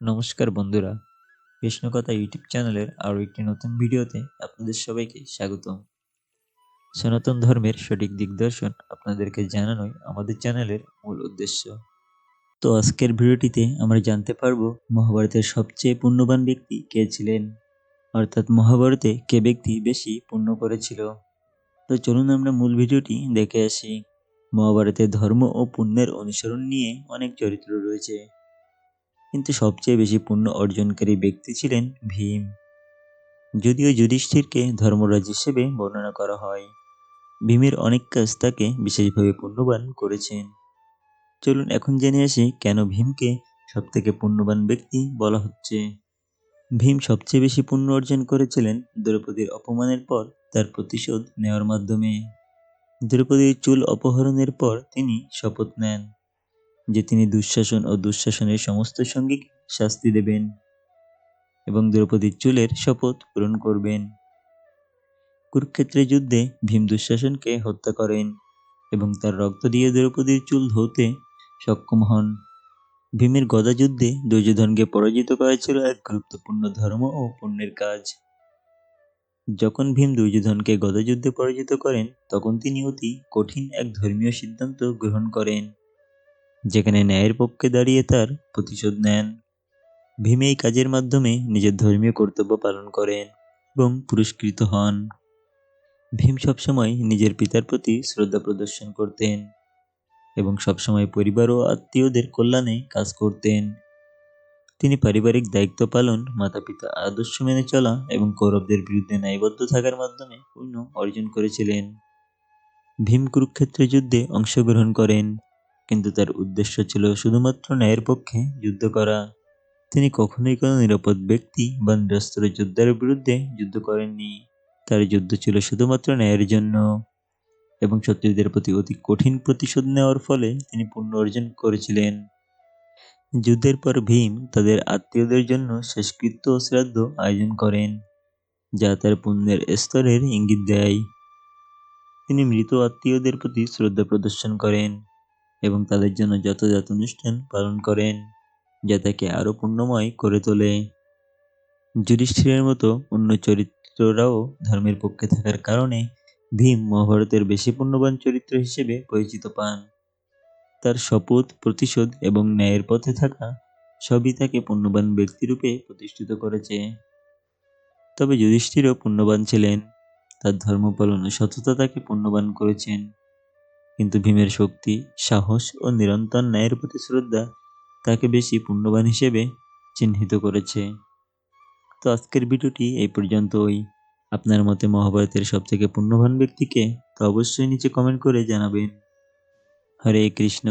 নমস্কার বন্ধুরা, কৃষ্ণকথা ইউটিউব চ্যানেলের আরও একটি নতুন ভিডিওতে আপনাদের সবাইকে স্বাগতম। সনাতন ধর্মের সঠিক দিগদর্শন আপনাদেরকে জানানোই আমাদের চ্যানেলের মূল উদ্দেশ্য। তো আজকের ভিডিওটিতে আমরা জানতে পারব মহাভারতের সবচেয়ে পুণ্যবান ব্যক্তি কে ছিলেন? অর্থাৎ মহাভারতে কে ব্যক্তি বেশি পুণ্য করেছিল? তো চলুন আমরা মূল ভিডিওটি দেখে আসি। মহাভারতে ধর্ম ও পুণ্যের অনুসরণ নিয়ে অনেক চরিত্র রয়েছে। কিন্তু সবচেয়ে বেশি পুণ্য অর্জনকারী ব্যক্তি ছিলেন ভীম। যদিও যুধিষ্ঠিরকে ধর্মরাজ হিসেবে বর্ণনা করা হয়, ভীমের অনেক কাজ তাকে বিশেষভাবে পুণ্যবান করেছেন। চলুন এখন জেনে আসি কেন ভীমকে সবথেকে পুণ্যবান ব্যক্তি বলা হচ্ছে। ভীম সবচেয়ে বেশি পুণ্য অর্জন করেছিলেন দ্রৌপদীর অপমানের পর তার প্রতিশোধ নেওয়ার মাধ্যমে। দ্রৌপদীর চুল অপহরণের পর তিনি শপথ নেন। যে তিনি দুঃশাসন ও দুঃশাসনের সমস্ত সঙ্গীকে শাস্তি দেবেন এবং দ্রৌপদীর চুলের শপথ পূরণ করবেন। কুরুক্ষেত্রের যুদ্ধে ভীম দুঃশাসনকে হত্যা করেন এবং তার রক্ত দিয়ে দ্রৌপদীর চুল ধুতে সক্ষম হন। ভীমের গদা যুদ্ধে দুর্যোধনকে পরাজিত করা ছিল এক গুরুত্বপূর্ণ ধর্ম ও পুণ্যের কাজ। যখন ভীম দুর্যোধনকে গদাযুদ্ধে পরাজিত করেন, তখন তিনি অতি কঠিন এক ধর্মীয় সিদ্ধান্ত গ্রহণ করেন। যেখানে ন্যায়ের পক্ষে দাঁড়িয়ে তার প্রতিশোধ নেন। ভীম এই কাজের মাধ্যমে নিজের ধর্মীয় কর্তব্য পালন করেন এবং পুরস্কৃত হন। ভীম সবসময় নিজের পিতার প্রতি শ্রদ্ধা প্রদর্শন করতেন এবং সবসময় পরিবার ও আত্মীয়দের কল্যাণে কাজ করতেন। তিনি পারিবারিক দায়িত্ব পালন মাতা পিতা আদর্শ মেনে চলা এবং কৌরবদের বিরুদ্ধে ন্যায়বদ্ধ থাকার মাধ্যমে পূর্ণ অর্জন করেছিলেন। ভীম কুরুক্ষেত্রের যুদ্ধে অংশগ্রহণ করেন। কিন্তু তার উদ্দেশ্য ছিল শুধুমাত্র ন্যায়ের পক্ষে যুদ্ধ করা। তিনি কখনোই কোনো নিরাপদ ব্যক্তি বা নিরস্ত্র যোদ্ধার বিরুদ্ধে যুদ্ধ করেননি। তার যুদ্ধ ছিল শুধুমাত্র ন্যায়ের জন্য এবং শত্রুদের প্রতি অতি কঠিন প্রতিশোধ নেওয়ার ফলে তিনি পুণ্য অর্জন করেছিলেন। যুদ্ধের পর ভীম তাদের আত্মীয়দের জন্য শেষকৃত্য ও শ্রাদ্ধ আয়োজন করেন, যা তার পুণ্যের স্তরের ইঙ্গিত দেয়। তিনি মৃত আত্মীয়দের প্রতি শ্রদ্ধা প্রদর্শন করেন। এবং তাদের জন্য যথাযথ অনুষ্ঠান পালন করেন, যা তাকে আরও পুণ্যময় করে তোলে। যুধিষ্ঠিরের মতো অন্য চরিত্ররাও ধর্মের পক্ষে থাকার কারণে ভীম মহাভারতের বেশি পুণ্যবান চরিত্র হিসেবে পরিচিত পান। তার শপথ, প্রতিশোধ এবং ন্যায়ের পথে থাকা সবই তাকে পুণ্যবান ব্যক্তিরূপে প্রতিষ্ঠিত করেছে। তবে যুধিষ্ঠিরও পুণ্যবান ছিলেন। তার ধর্ম পালন ও সততা তাকে পুণ্যবান করেছেন। কিন্তু ভীমের শক্তি, সাহস ও নিরন্তর ন্যায়ের প্রতি শ্রদ্ধা তাকে বেশি পুণ্যবান হিসেবে চিহ্নিত করেছে। তো আজকের ভিডিওটি এই পর্যন্তই। আপনার মতে মহাভারতের সবথেকে পুণ্যবান ব্যক্তিকে তো অবশ্যই নিচে কমেন্ট করে জানাবেন। হরে কৃষ্ণ।